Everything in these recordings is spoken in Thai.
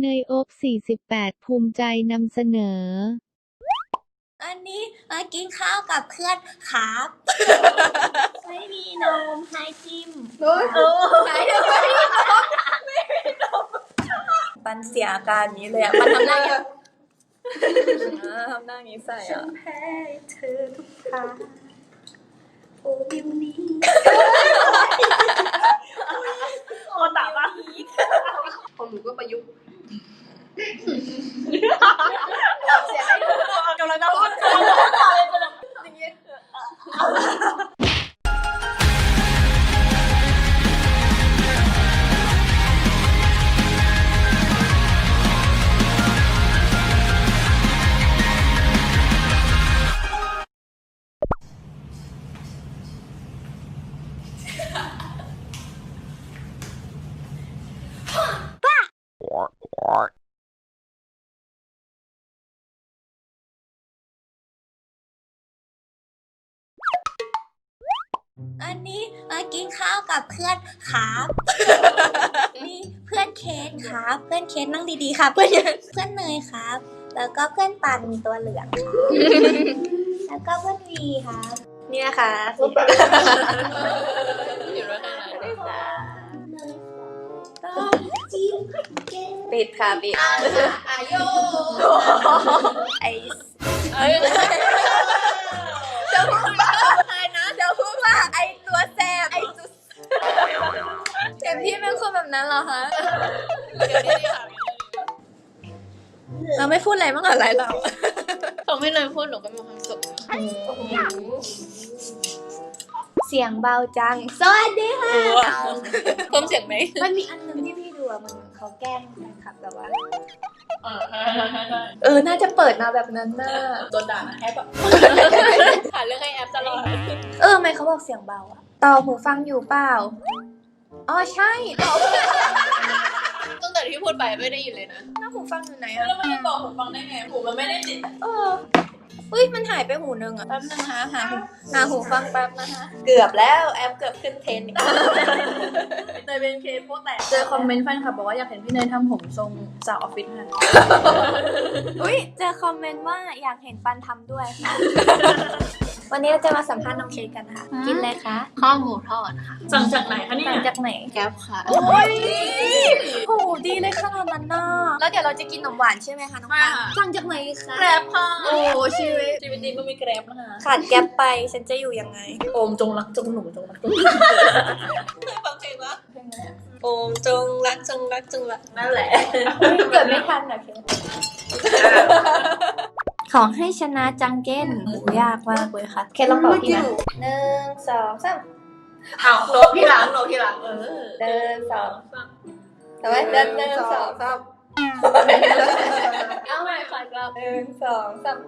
เนยอบ48 ภูมิใจนำเสนอ อันนี้มากินข้าวกับเพื่อนครับไม่มีนมให้จิ้มโอ้ยไหนเดี๋ยวไม่มีนมไม่มีนมปันเสียอาการนี้เลยอะ มันทำหน้าอย่างอ่าทำหน้านี้ใส่อะ แพ้เธอทุกทางโอ้บิวนี้โอตาปะของหนูก็ประยุกต์ กำลัง อันนี้มากินข้าวกับเพื่อนครับนี่เพื่อนเคสครับ เพื่อนเคสนั่งดีๆค่ะเพื่อนเพื่อนเนยครับ แล้วก็เพื่อนปันตัวเหลืองค่ะแล้วก็เพื่อนวีครับ เนี่ยค่ะอยู่ด้วยกันเลยก็จิ้มเก่งปิดค่ะปิดอายุไอเอ้ยจะพูดว่าอะ เต็มที่เป็นคนแบบนั้นเหรอคะเดี๋ยวนี้ค่ะเราไม่พูดอะไรบ้างอะไรเราเขาไม่เลยพูดหนูก็มีความสุขเสียงเบาจัง สวัสดีค่ะ เพิ่มเสียงไหมมันมีอันหนึงที่พี่ดูอะมันเขาแกล้งแฟนคลับแบบว่า เออเออ น่าจะเปิดมาแบบนั้นน่ะโดนด่านะแอปอะหาเรื่องให้แอปตลอด เออทำไมเขาบอกเสียงเบาอะต่อหูฟังอยู่เปล่า อ๋อใช่ต่อตั้งแต่ที่พูดไปไม่ได้ยินเลยนะหน้าหูฟังอยู่ไหนอะแล้วมันจะต่อหูฟังได้ไงหูมันไม่ได้ติดเอออุ้ยมันหายไปหูนึงอะแป๊บนึงนะคะหาหูหาหูฟังแป๊บนะคะ เกือบแล้วแอปเกือบขึ้นเทรนด์อีกในเบนเคโป๊แตกเจอคอมเมนต์แฟนคลับบอกว่าอยากเห็นพี่เนยทำผมทรงสาวออฟฟิศค่ะอุ้ยเจอคอมเมนต์ว่าอยากเห็นปันทำด้วยค่ะ วันนี้เราจะมาสัมภาษณ์น้องเค้กกันค่ะกินอะไรคะข้าวหมูทอดค่ะสั่งจากไหนคะเนี่ยมาจากไหนแก๊ปค่ะโอ้ยโหดีเลยขนาดนั้นน่ะแล้วเดี๋ยวเราจะกินขนมหวานใช่ไหมคะน้องปันค่ะสั่งจากไหนคะแกร็บค่ะโอ้ชีวิตชีวิตจริงก็มีแกร็บนะคะขาดแก๊ปไปฉันจะอยู่ยังไง โอมจงรักจงหนูจงรักจงเคยฟังเพลงปะโอมจงรักจงรักจงรักนั่นแหละเกิดไม่ทันอะเค ขอให้ชนะจังเก้นโหยากมากเลยค่ะเคลองตอบพี่นะหนึ่งสองสามเอาโนบที่หลังโนบที่หลังเออเดินสองทำไมเดินหนึ่งสองสามเอาใหม่ค่ะกลับหนึ่งสองสาม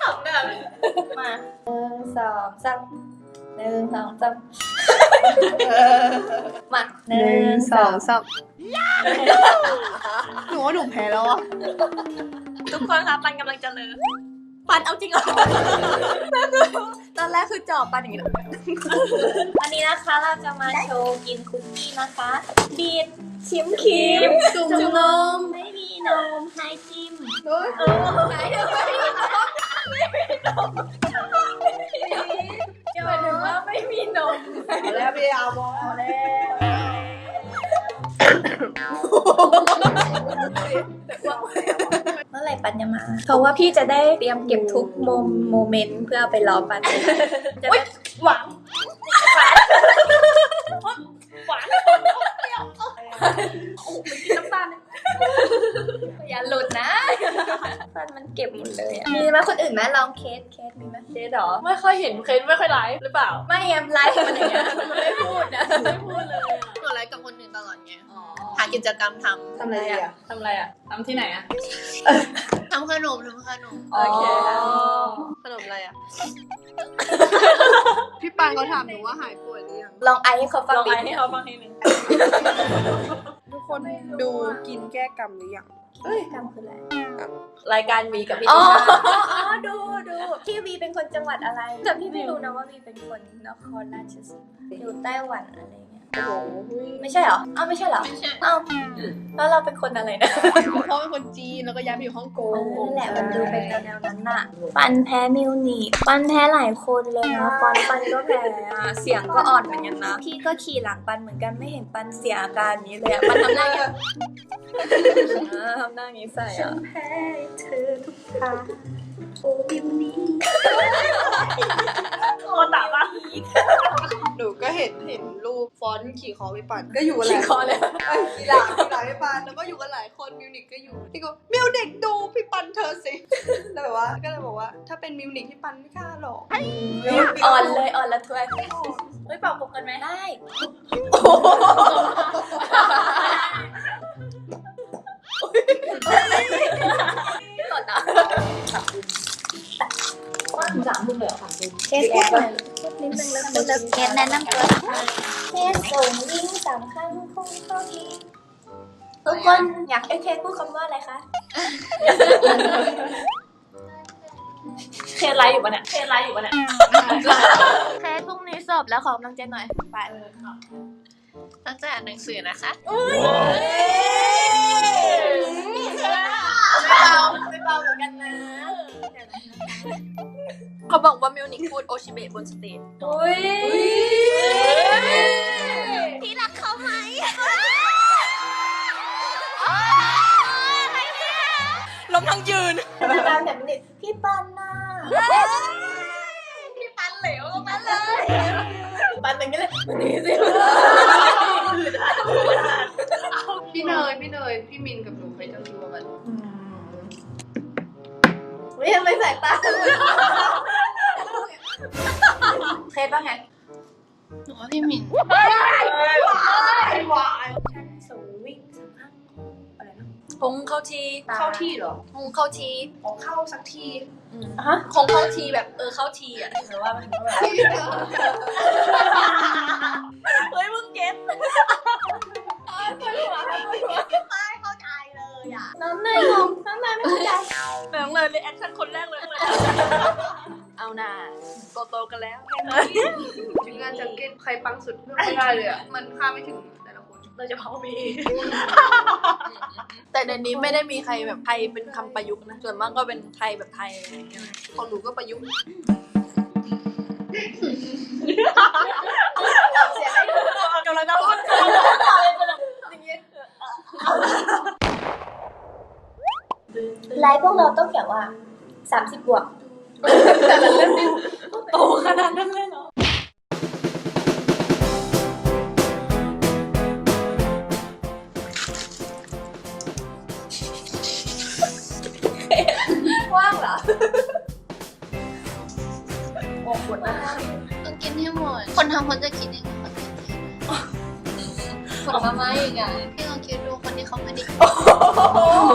ขำแบบมาหนึ่งสองสามหนึ่งสองสามมาหนึ่งสองสาม หนูว่าหนูแพ้แล้วอะทุกคนคะปันกำลังจะเลิกปันเอาจริงเหรอตอนแรกคือจอบปันอย่างนี้เลยวันนี้นะคะเราจะมาโชว์กินคุกกี้นะคะบีดชิมครีมจุ่มนมไม่มีนมให้จิ้มเฮ้ยเออไหนเดี๋ยวไม่มีนมไม่มีนมจะหมายถึงว่าไม่มีนมเอาแล้วพี่เอาบอลแล้ว เมื่อไหร่ปันจะมาเพราะว่าพี่จะได้เตรียมเก็บทุกโมมโมเมนต์เพื่อไปรอปันจะได้หวังหวานเปรี้ยวโอ้โหมันกินน้ำตาลเลยอย่าหลุดนะปันมันเก็บหมดเลยอะมีไหมคนอื่นไหมลองเคสเคสมีไหมเคสหรอไม่ค่อยเห็นเคยไม่ค่อยไลฟ์หรือเปล่า ไม่แอมไลฟ์มันอย่างเงี้ยมันไม่พูดนะไม่พูดเลยอะหนูไลฟ์กับคนอื่นตลอดไงอ๋อหา กิจกรรมททำอะไรอะทำอะไรอะทำที่ไหนอะำทำขนมทำขนมโอเคขนมอะไรอะพี่ปานเขาถามหนูว่าหายป่วยหรือยัง ลองไอให้เขาฟังลองดิไอให้เขาฟังให้หนึ่งทุกคนดูกินแก้กรรมหรือยังกำคืออะไรรายการวีกับพี่อ๋อจีน่าอ๋อดูดูพี่วีเป็นคนจังหวัดอะไรแต่พี่ไม่รู้นะว่าวีเป็นคนนครราชสีมาอยู่ไต้หวันอะไรเงี้ย โอ้โหไม่ใช่เหรอ อ้าวไม่ใช่เหรอ ไม่ใช่อ้าวแล้วเราเป็นคนอะไรนะเขาเป็นคนจีนแล้วก็ย้ายไปอยู่ฮ่องกงนั่นแหละมันดูเป็นแนวนั้นน่ะ ปันแพ้มิวนิกปันแพ้หลายคนเลยนะปันปันก็แพ้อะเสียงก็อ่อนเหมือนกันนะ พี่ก็ขี่หลังปันเหมือนกันไม่เห็นปันเสียอาการนี้เลยอะปันทำหน้าอย่างเงี้ยอ่าทำหน้าอย่างนี้ใส่อะแพ้เธอทุกทางโอ้มิวนิกโอ้ตาบ้า หนูก็เห็นเห็นรูปฟอนต์ขี่คอไปปั่นก็อยู่กันหลายคอเลยเอ้ยขี่หลังขี่หลังไปปั่นแล้วก็อยู่กันหลายคนมิวนิกก็อยู่นี่ก็มิวนิกดูพี่ปันเธอสิแล้วแบบว่าก็เลยบอกว่า ถ้าเป็นมิวนิกพี่ปันไม่กล้าหรอกอ่อนเลยอ่อนละถ้วยเฮ้ยเป่าผมกันไหมได้ต่อตาสามทุ่มเลยเหรอสามทุ่มเคสแค่ นิดนึงแล้วกันเคสแนะนำตัวเคสส่งลิงก์สำคัญคงเข้าทีทุกคนอยากให้เคสพูดคำว่าอะไรคะ เคสไลฟ์อยู่ปะเนี่ย เคสไลฟ์อยู่ปะเนี่ย เคสพรุ่งนี้สอบแล้วขอกำลังใจหน่อยไปตั้งใจอ่านหนังสือนะคะไม่เบาไม่เบาเหมือนกันนะ เขาบอกว่ามิวนิกพูดโอชิเบะบนสเตจอุ้ยพี่รักเขาไหมล้มทั้งยืนอาการแบบนี้พี่ปันน่ะพี่ปันเหลวตรงนั้นเลยปันอย่างนี้เลยมันนี้สิพี่เนยพี่เนยพี่มินกับหนูเคยเจ้าชู้กันไม่ทำไมสายตา เคสบ้างไงหนูว่าพี่มินสูงวิ่งสักพักอะไรนะคงเข้าทีเข้าที่เหรอคงเข้าทีอ๋อเข้าสักทีฮะคงเข้าทีแบบเออเข้าทีอะหรือว่ามันแบบเฮ้ยมึงเก็ตน้ำเนยงงน้ำเนยไม่เข้าใจแม่งเลยเลยแอคชั่นคนแรกเลย เอาหน่าโตโตๆกันแล้วถึงงานจ็คเก็ตใครปังสุดเลือไม่ได้เลยอะมันค่าไม่ถึงแต่ละคนโดยเฉพามี แต่ในนี้ไม่ได้มีใครแบบไทยเป็นคำประยุกต์นะ ส่วนมากก็เป็นไทยแบบไทยอะไรอย่างเงี้ยของหนูก็ประยุกต์กำลังจะพูดไลฟ์พวกเราต้องแบบว่า สามสิบบวกโตขนาดนั้นเลยเหรอว่างเหรอต้องกินให้หมด คนทำเขาจะคิดยังไงคนทำไมอีกอะพี่ลองคิดดูคนที่เขาไม่ได้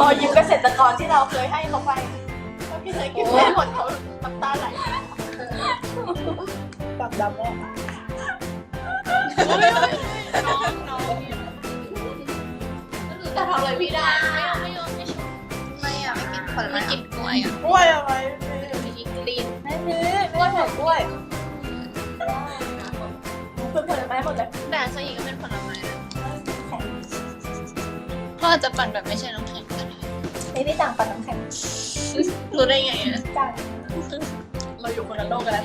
รอยยิ้มเกษตรกรที่เราเคยให้เขาไปแล้วพี่เคยกินแม่หมดเขา น้ำตาไหลปากดำอะจะทำอะไรพี่ได้ไม่เอาไม่เอาไม่ชอบไม่อะไม่กินผลไม้กินกล้วยอะกล้วยอะไรไม่กินกลีนไม่มีกล้วยหอมกล้วยเป็นผลไม้หมดเลยแต่อันซะอีกก็เป็นผลไม้พ่อจะปั่นแบบไม่ใช่น้ำแข็งก็ได้ไม่ได้ต่างปันน้ำแข็งรู้ได้ไงอะจัง เราอยู่คนละโลกกันแล้ว